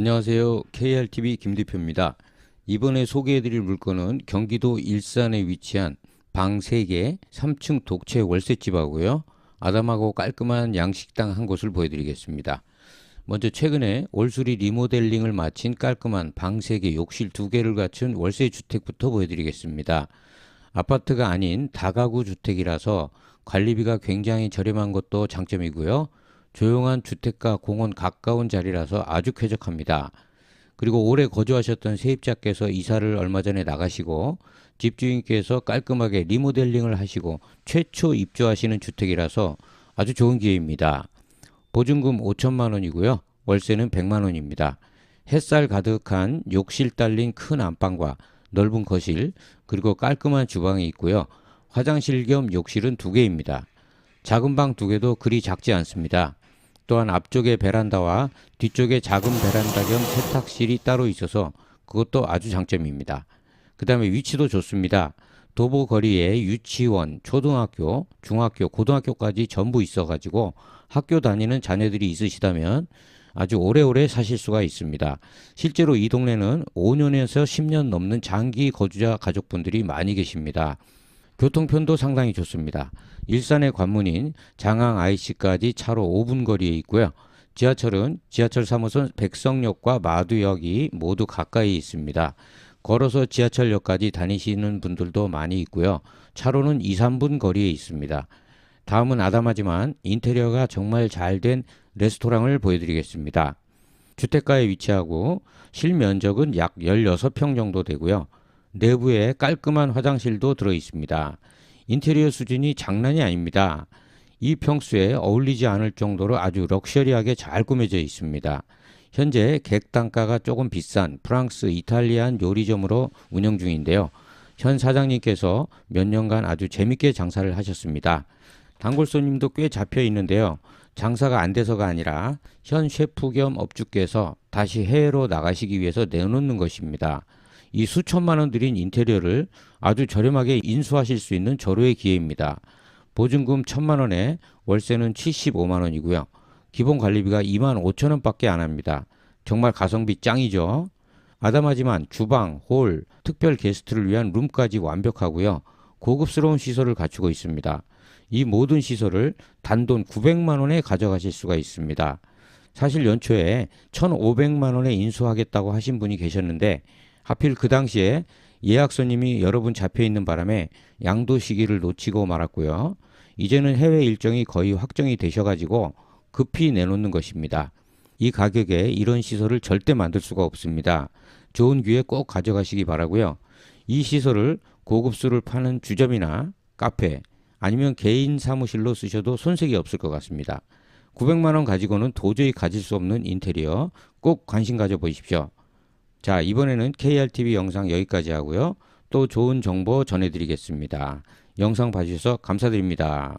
안녕하세요. KRTV 김대표입니다. 이번에 소개해드릴 물건은 경기도 일산에 위치한 방 3개 3층 독채 월세집하고요. 아담하고 깔끔한 양식당 한 곳을 보여드리겠습니다. 먼저 최근에 올수리 리모델링을 마친 깔끔한 방 3개 욕실 2개를 갖춘 월세 주택부터 보여드리겠습니다. 아파트가 아닌 다가구 주택이라서 관리비가 굉장히 저렴한 것도 장점이고요. 조용한 주택가 공원 가까운 자리라서 아주 쾌적합니다. 그리고 오래 거주하셨던 세입자께서 이사를 얼마 전에 나가시고 집주인께서 깔끔하게 리모델링을 하시고 최초 입주하시는 주택이라서 아주 좋은 기회입니다. 보증금 5천만 원이고요. 월세는 100만 원입니다. 햇살 가득한 욕실 딸린 큰 안방과 넓은 거실 그리고 깔끔한 주방이 있고요. 화장실 겸 욕실은 두 개입니다. 작은 방 두 개도 그리 작지 않습니다. 또한 앞쪽에 베란다와 뒤쪽에 작은 베란다 겸 세탁실이 따로 있어서 그것도 아주 장점입니다. 그 다음에 위치도 좋습니다. 도보 거리에 유치원, 초등학교, 중학교, 고등학교까지 전부 있어가지고 학교 다니는 자녀들이 있으시다면 아주 오래오래 사실 수가 있습니다. 실제로 이 동네는 5년에서 10년 넘는 장기 거주자 가족분들이 많이 계십니다. 교통편도 상당히 좋습니다. 일산의 관문인 장항 IC까지 차로 5분 거리에 있고요. 지하철은 지하철 3호선 백성역과 마두역이 모두 가까이 있습니다. 걸어서 지하철역까지 다니시는 분들도 많이 있고요. 차로는 2, 3분 거리에 있습니다. 다음은 아담하지만 인테리어가 정말 잘 된 레스토랑을 보여드리겠습니다. 주택가에 위치하고 실면적은 약 16평 정도 되고요. 내부에 깔끔한 화장실도 들어 있습니다. 인테리어 수준이 장난이 아닙니다. 이 평수에 어울리지 않을 정도로 아주 럭셔리하게 잘 꾸며져 있습니다. 현재 객 단가가 조금 비싼 프랑스, 이탈리안 요리점으로 운영 중인데요. 현 사장님께서 몇 년간 아주 재밌게 장사를 하셨습니다. 단골 손님도 꽤 잡혀 있는데요. 장사가 안 돼서가 아니라 현 셰프 겸 업주께서 다시 해외로 나가시기 위해서 내놓는 것입니다. 이 수천만 원 들인 인테리어를 아주 저렴하게 인수하실 수 있는 절호의 기회입니다. 보증금 천만 원에 월세는 75만 원이고요. 기본 관리비가 2만 5천 원밖에 안 합니다. 정말 가성비 짱이죠. 아담하지만 주방, 홀, 특별 게스트를 위한 룸까지 완벽하고요. 고급스러운 시설을 갖추고 있습니다. 이 모든 시설을 단돈 900만 원에 가져가실 수가 있습니다. 사실 연초에 1,500만 원에 인수하겠다고 하신 분이 계셨는데 하필 그 당시에 예약 손님이 여러 분 잡혀 있는 바람에 양도 시기를 놓치고 말았고요. 이제는 해외 일정이 거의 확정이 되셔가지고 급히 내놓는 것입니다. 이 가격에 이런 시설을 절대 만들 수가 없습니다. 좋은 기회 꼭 가져가시기 바라고요. 이 시설을 고급수를 파는 주점이나 카페 아니면 개인 사무실로 쓰셔도 손색이 없을 것 같습니다. 900만 원 가지고는 도저히 가질 수 없는 인테리어 꼭 관심 가져 보십시오. 자, 이번에는 KRTV 영상 여기까지 하고요. 또 좋은 정보 전해드리겠습니다. 영상 봐주셔서 감사드립니다.